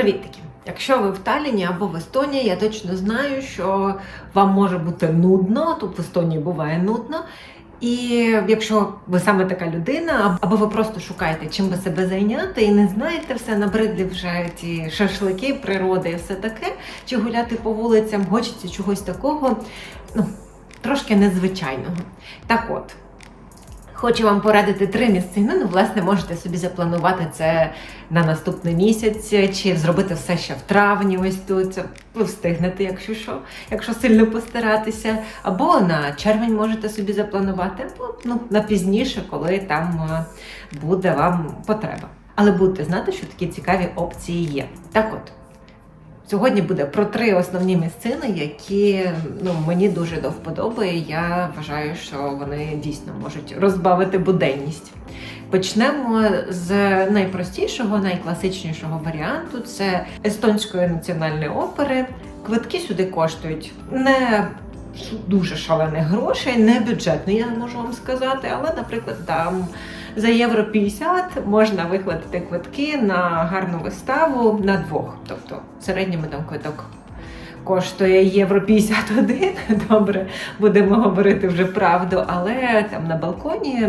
Привітики! Якщо ви в Талліні або в Естонії, я точно знаю, що вам може бути нудно. Тут в Естонії буває нудно. І якщо ви саме така людина, або ви просто шукаєте, чим би себе зайняти, і не знаєте все, набридлі вже ті шашлики, природи і все таке, чи гуляти по вулицям, хочеться чогось такого, ну, трошки незвичайного. Так от. Хочу вам порадити три місцини. Ну, власне, можете собі запланувати це на наступний місяць, чи зробити все ще в травні. Ось тут ви встигнете, якщо що, якщо сильно постаратися. Або на червень можете собі запланувати, або ну, на пізніше, коли там е, буде вам потреба. Але будете знати, що такі цікаві опції є. Так от. Сьогодні буде про три основні місцини, які ну мені дуже до вподоби. Я вважаю, що вони дійсно можуть розбавити буденність. Почнемо з найпростішого, найкласичнішого варіанту це естонської національної опери. Квитки сюди коштують не дуже шалених грошей, не бюджетно, я можу вам сказати, але, наприклад, там за євро 50 можна викладати квитки на гарну виставу на двох. Тобто в середньому там квиток коштує євро 51. Добре, будемо говорити вже правду, але там на балконі.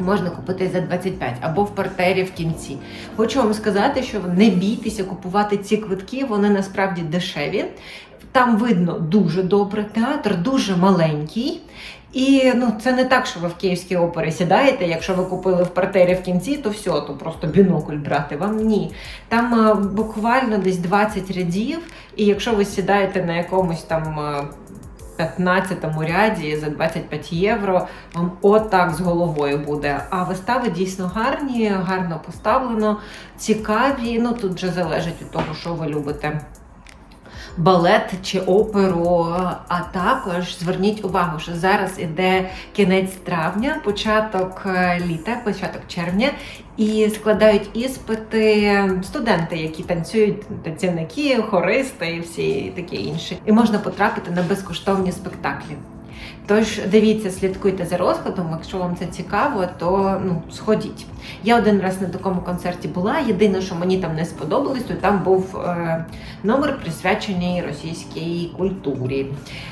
Можна купити за 25 або в партері в кінці. Хочу вам сказати, що не бійтеся купувати ці квитки, вони насправді дешеві. Там видно дуже добре, театр дуже маленький. І ну, це не так, що ви в Київській опері сідаєте. Якщо ви купили в партері в кінці, то все, то просто бінокль брати вам ні. Там е, буквально десь 20 рядів, і якщо ви сідаєте на якомусь там. е, 15-му ряді за 25 євро вам отак з головою буде. А вистави дійсно гарні, гарно поставлено, цікаві. Ну тут вже залежить від того, що ви любите. Балет чи оперу, а також зверніть увагу, що зараз іде кінець травня, початок е, літа, початок червня, і складають іспити студенти, які танцюють, танцівники, хористи і всі такі інші. І можна потрапити на безкоштовні спектаклі. Тож дивіться, слідкуйте за розкладом. Якщо вам це цікаво, то ну сходіть. Я один раз на такому концерті була. Єдине, що мені там не сподобалось, то там був е, номер присвячений російській культурі.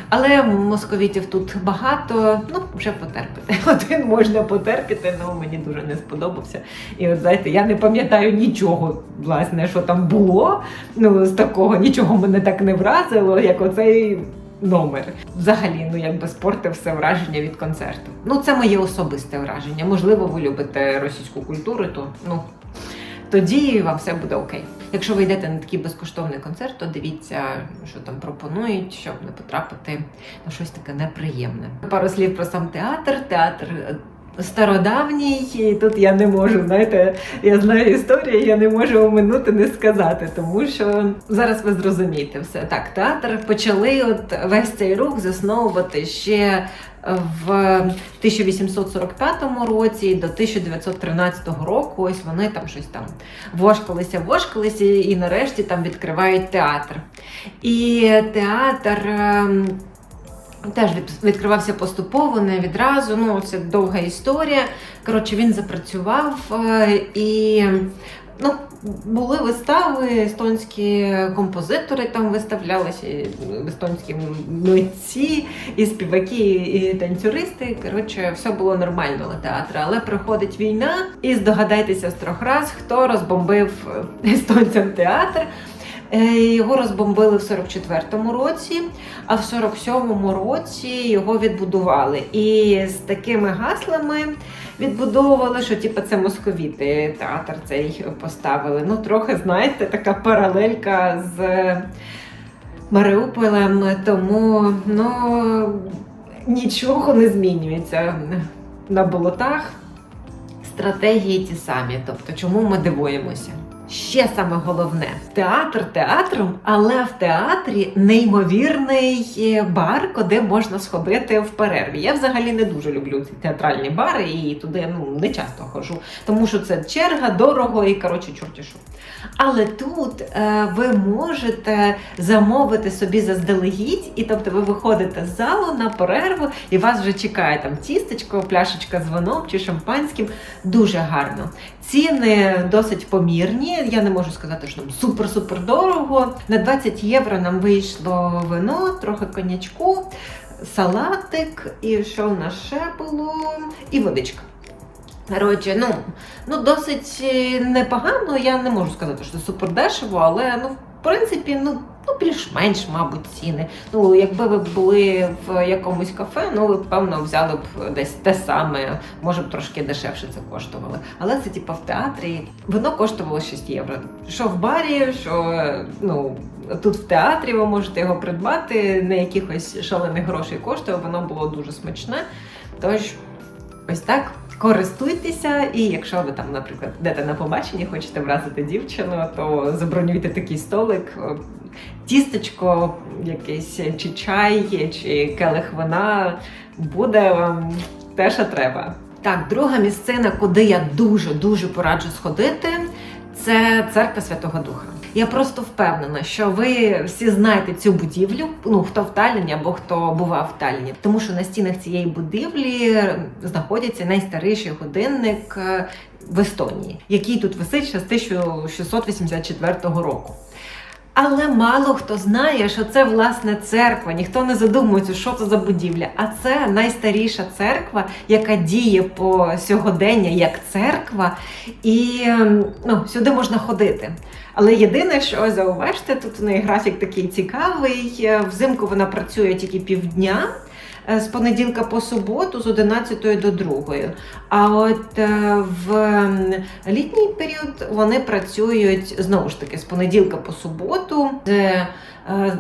Але московітів тут багато. Ну вже потерпите. Один можна потерпіти, але мені дуже не сподобався. І от знаєте, я не пам'ятаю нічого, власне, що там було. Ну з такого нічого мене так не вразило, як оцей номер. Взагалі, ну якби спортив все враження від концерту. Ну, це моє особисте враження. Можливо, ви любите російську культуру, то ну. Тоді вам все буде окей. Якщо ви йдете на такий безкоштовний концерт, то дивіться, що там пропонують, щоб не потрапити на щось таке неприємне. Пару слів про сам театр. Театр е, стародавній, і тут я не можу, знаєте, я знаю історію, я не можу оминути не сказати, тому що зараз ви зрозумієте все. Так, театр почали от весь цей рух засновувати ще в 1845 році до 1913 року. Ось вони там щось там вошкалися, вошкалися, і нарешті там відкривають театр. І театр. Теж відкривався поступово, не відразу. Ну, це довга історія. Коротше, він запрацював е, і ну, були вистави, естонські композитори там виставлялися, естонські митці, і співаки, і танцюристи. Коротше, все було нормально на театрі. Але приходить війна, і здогадайтеся з трьох раз, хто розбомбив е, естонцям театр. Е, Його розбомбили в 44-му році, а в 47-му році його відбудували. І з такими гаслами відбудовували, що типу, це московіти театр цей поставили. Ну, трохи, знаєте, така паралелька з Маріуполем, тому ну, нічого не змінюється на болотах. Стратегії ті самі. Тобто, чому ми дивуємося? Ще саме головне театр театром, але в театрі неймовірний е, бар, куди можна сходити в перерві. Я взагалі не дуже люблю ці театральні бари і туди ну не часто ходжу, тому що це черга, дорого і коротше чорті що. Але тут е, ви можете замовити собі заздалегідь, і тобто ви виходите з залу на перерву, і вас вже чекає там тістечко, пляшечка з вином чи шампанським. Дуже гарно. Ціни досить помірні. Я не можу сказати, що там супер-супер дорого. На 20 євро нам вийшло вино, трохи конячку, салатик, і що в нас ще було? І водичка. Коротше, ну, ну досить е, непогано. Я не можу сказати, що супер дешево, але ну, в принципі, ну, ну більш-менш, мабуть, ціни. Ну, якби ви були в якомусь кафе, ну ви певно взяли б десь те саме, може б трошки дешевше це коштувало. Але це типа в театрі. Воно коштувало 6 євро. Що в барі, що ну. Тут в театрі ви можете його придбати, не якихось шалених грошей коштує, воно було дуже смачне. Тож, ось так. Користуйтеся, і якщо ви там, наприклад, йдете на побачення, хочете вразити дівчину, то забронюйте такий столик, тістечко, якийсь чи чай, чи келих вина буде вам те, що треба. Так, друга місцина, куди я дуже дуже пораджу сходити, це церква Святого Духа. Я просто впевнена, що ви всі знаєте цю будівлю. Ну хто в Талліні або хто бував в Талліні, тому що на стінах цієї будівлі знаходиться найстаріший годинник е, в Естонії, який тут висить ще з 1684 року. Але мало хто знає, що це власне церква. Ніхто не задумується, що це за будівля. А це найстаріша церква, яка діє по сьогодення як церква, і ем, ну, сюди можна ходити. Але єдине, що зауважте, тут у неї графік такий цікавий. Е, Взимку вона працює тільки півдня. е, З понеділка по суботу з 11 до 2. А от е, в ем, літній період вони працюють знову ж таки з понеділка по суботу, з, е,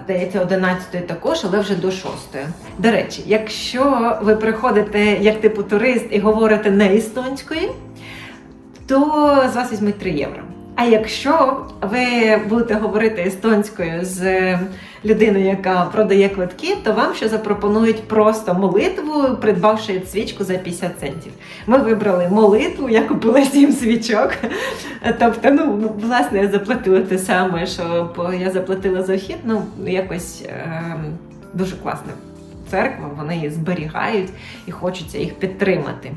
здається, 11 також, але вже до 6. До речі, якщо ви приходите як типу турист і говорите не естонською, то з вас візьмуть 3 євро. А якщо ви будете говорити естонською з людиною, яка продає квитки, то вам ще запропонують просто молитву, придбавши свічку за 50 центів. Ми вибрали молитву, я купила 7 свічок. Тобто, ну, власне, я заплатила те саме, що я заплатила за вхід, ну, якось ем, дуже класна церква, вони її зберігають і хочеться їх підтримати.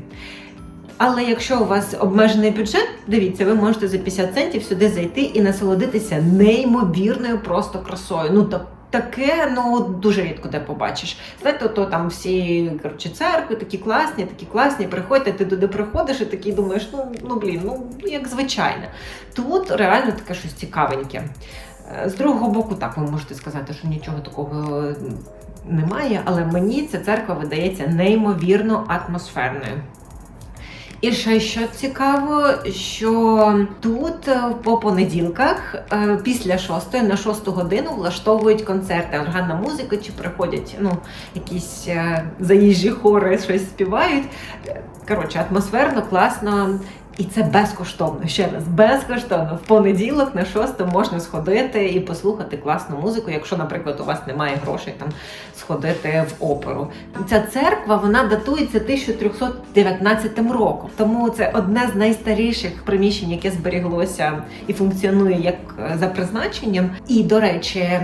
Але якщо у вас обмежений бюджет, дивіться, ви можете за 50 центів сюди зайти і насолодитися неймовірною просто красою. Ну так. Таке ну дуже рідко де побачиш. Знаєте, то там всі коротше, церкви такі класні, такі класні. Приходьте, ти туди приходиш і такий думаєш, ну ну блін, ну як звичайне. Тут реально таке щось цікавеньке. Е, З другого боку, так ви можете сказати, що нічого такого е, немає, але мені ця церква видається неймовірно атмосферною. І ще що цікаво, що тут е, по понеділках е, після шостої на шосту годину влаштовують концерти, органна музика, чи приходять ну, якісь е, заїжджі хори, щось співають. Коротше, атмосферно, класно. І це безкоштовно. Ще раз, безкоштовно. В понеділок на шосту можна сходити і послухати класну музику, якщо, наприклад, у вас немає грошей там сходити в оперу. Ця церква вона датується 1319 роком. Тому це одне з найстаріших приміщень, яке зберіглося і функціонує як е, за призначенням. І до речі,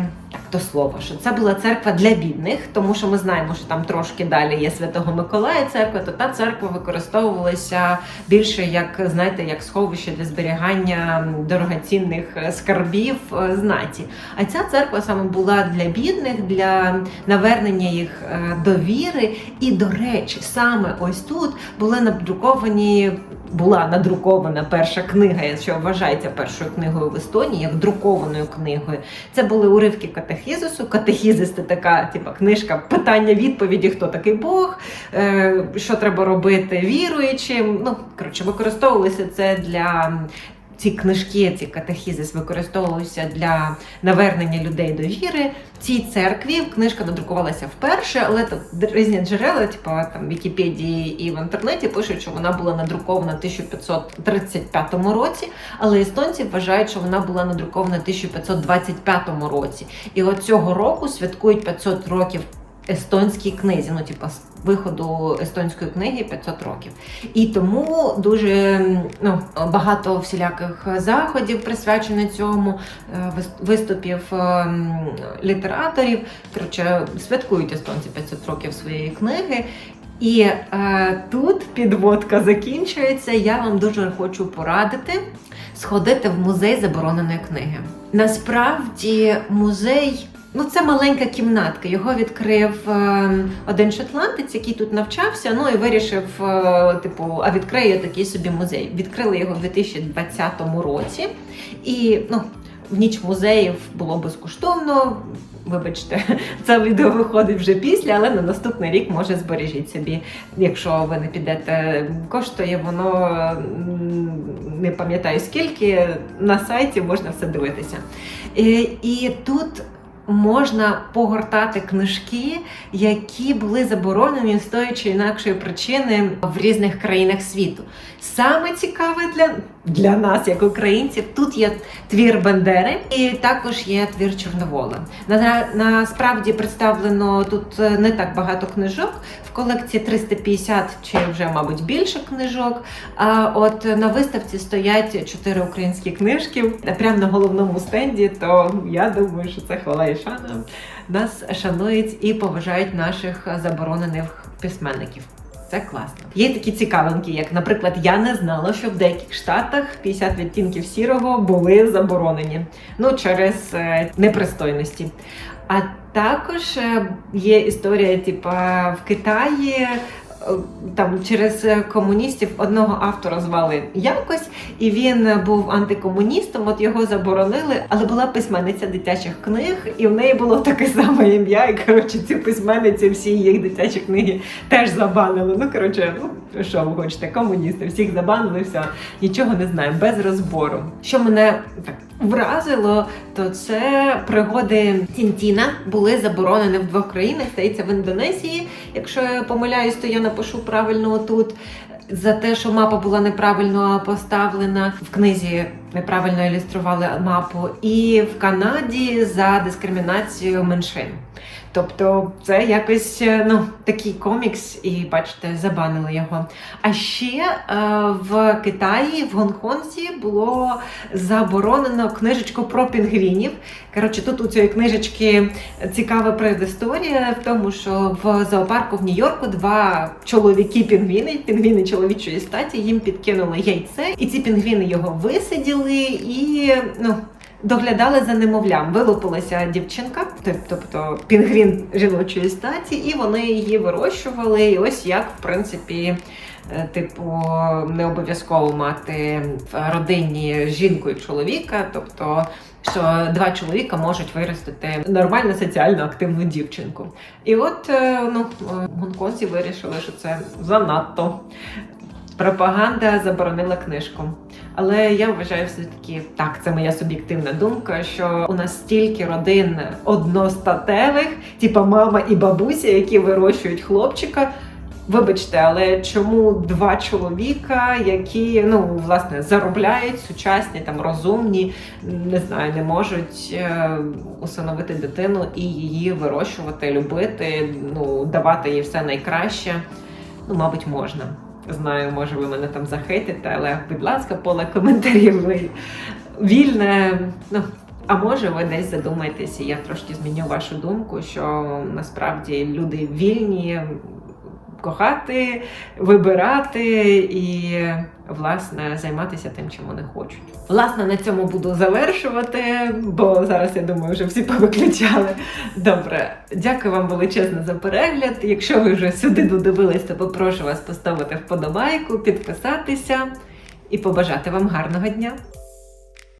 так до слова, що це була церква для бідних, тому що ми знаємо, що там трошки далі є Святого Миколая церква, то та церква використовувалася більше як знаєте, як сховище для зберігання дорогоцінних скарбів е, знаті. А ця церква саме була для бідних, для навернення їх е, до віри. І, до речі, саме ось тут були надруковані. Була надрукована перша книга, що вважається першою книгою в Естонії, як друкованою книгою. Це були уривки катехізису. Катехізис це така, типа, книжка питання-відповіді, хто такий Бог, е, що треба робити віруючим. Ну, коротше, використовувалося це для. Ці книжки, ці катехізис використовувалися для навернення людей до віри. В цій церкві книжка надрукувалася вперше, але різні джерела, типу там Вікіпедії і в інтернеті пишуть, що вона була надрукована в 1535 році, але естонці вважають, що вона була надрукована в 1525 році. І от цього року святкують 500 років естонській книзі, ну типа виходу естонської книги 500 років. І тому дуже ну, багато всіляких заходів присвячено цьому, е, виступів ем, літераторів. Коротше, святкують естонці 500 років своєї книги. І е, тут підводка закінчується. Я вам дуже хочу порадити сходити в музей забороненої книги. Насправді, музей. Ну, це маленька кімнатка. Його відкрив е, один шотландець, який тут навчався. Ну і вирішив, е, типу, а відкриє такий собі музей. Відкрили його в 2020 році. І ну, в ніч музеїв було безкоштовно. Вибачте, це відео виходить вже після, але на наступний рік може збережіть собі, якщо ви не підете. Коштує воно не пам'ятаю скільки. На сайті можна все дивитися. І, і тут. Можна погортати книжки, які були заборонені з тої чи інакшої причини в різних країнах світу. Саме цікаве для, для нас, як українців, тут є твір Бендери і також є твір Чорновола. На, насправді представлено тут е, не так багато книжок. В колекції 350 чи вже, мабуть, більше книжок. А от на виставці стоять чотири українські книжки прямо на головному стенді. То я думаю, що це хвала і шана. Нас шанують і поважають наших заборонених письменників. Це класно. Є такі цікавинки, як, наприклад, я не знала, що в деяких штатах 50 відтінків сірого були заборонені ну через е, непристойності. А також е, є історія, типа в Китаї. Е, Там через комуністів одного автора звали якось, і він був антикомуністом. От його заборонили, але була письменниця дитячих книг, і в неї було таке саме ім'я. І коротше, цю письменницю всі їх дитячі книги теж забанили. Ну коротше, ну що ви хочете, комуністи, всіх забанили, все, нічого не знаю, без розбору. Що мене так вразило, то це пригоди Тінтіна були заборонені в двох країнах. Здається, в Індонезії. Якщо я помиляюсь, то я напишу правильно тут. За те, що мапа була неправильно поставлена в книзі, неправильно ілюстрували мапу, і в Канаді за дискримінацію меншин. Тобто це якось е, ну, такий комікс, і бачите, забанили його. А ще е, в Китаї, в Гонконзі було заборонено книжечку про пінгвінів. Коротше, тут у цієї книжечки цікава предісторія в тому, що в зоопарку в Нью-Йорку два чоловіки пінгвіни, пінгвіни чоловічої статі, їм підкинули яйце, і ці пінгвіни його висиділи і ну. Доглядали за немовлям, вилупилася дівчинка, тобто пінгвін жіночої статі, і вони її вирощували. І ось як, в принципі, е, типу, не обов'язково мати в родині жінку і чоловіка, тобто. Що два чоловіка можуть виростити нормально соціально активну дівчинку. І от е, ну, гонконці вирішили, що це занадто. Пропаганда заборонила книжку. Але я вважаю все-таки так, це моя суб'єктивна думка, що у нас стільки родин одностатевих, типа мама і бабуся, які вирощують хлопчика. Вибачте, але чому два чоловіка, які ну власне заробляють сучасні, там розумні, не знаю, не можуть е, усиновити дитину і її вирощувати, любити, ну давати їй все найкраще. Ну, мабуть, можна. Знаю, може, ви мене там захейтите, але будь ласка, поле коментарів ви вільне. Ну, а може, ви десь задумаєтесь, і я трошки зміню вашу думку, що насправді люди вільні кохати, вибирати і, власне, займатися тим, чим вони хочуть. Власне, на цьому буду завершувати, бо зараз я думаю, вже всі повиключали. Добре, дякую вам величезно за перегляд. Якщо ви вже сюди додивились, то попрошу вас поставити вподобайку, підписатися і побажати вам гарного дня.